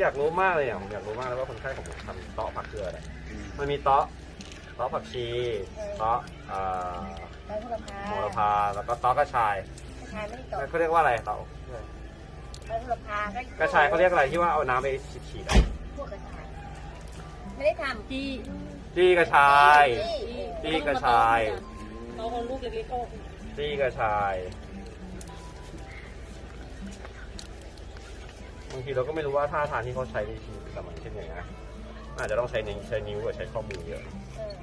อยากรู้มากเลยอะผมอยากรู้มากเลยว่าคนไข้ของผมทำเตาะผักคืออะไรมันมีเตาะเตาะผักชีเตาะเอ่อใบโหระพาโหระพาแล้วก็เตาะกระชายกระชายไม่ได้ตกเขาเรียกว่าอะไรเตาะใบโหระพากระชายเขาเรียกอะไรที่ว่าเอาน้ำไปฉีดๆอะพวกกระชายไม่ได้ทำที่จี้กระชายที่จี้กระชายเขาเอาลูกเล็กๆออกจี้กระชาย บางทีเราก็ไม่รู้ว่าท่าทางที่เขาใช้ในชีวิตประจำวันเช่นไงนะอาจจะต้องใช้นิ้วใช้นิ้วกับใช้ข้อมือเยอะเออ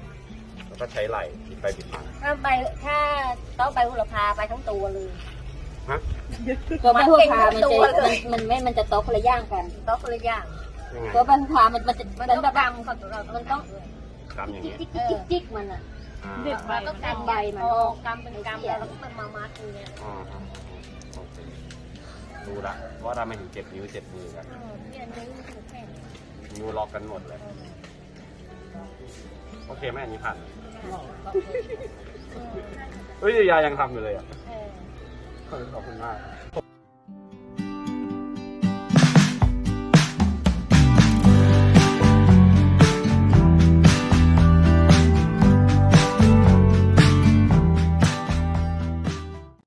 แล้วก็ใช้ไหล่บิดไปบิดมาถ้าใบถ้าต้องใบโหระพาไปทั้งตัวเลยฮะตัวใบหัวพามันตัจะวเลยมันมันไม่มันจะโต๊ะคนละอย่างกันต้องคนละอย่างยังไงตัวใบหัวพามันมันจะมันมันต้องแบบดำของเรามันต้องกำอย่างจิ๊กเงี้ยจิ๊กจิ๊กจิ๊กมันอะอ่าเด็ดใบเราต้องการใบมันกำเป็นกำแล้วก็มามัดตรงเนี้ยอ่าอ่าโอเค รู้ละว่าทำไมถึงเจ็บนิ้วเจ็บมือกันเออเนี่ยนิ้วถึงแค่นี้นิ้วล็อกกันหมดเลย โอเคไหมอันนี้ผ่านเออเฮ้ยยายังทำอยู่เลยอะเออขอบคุณมาก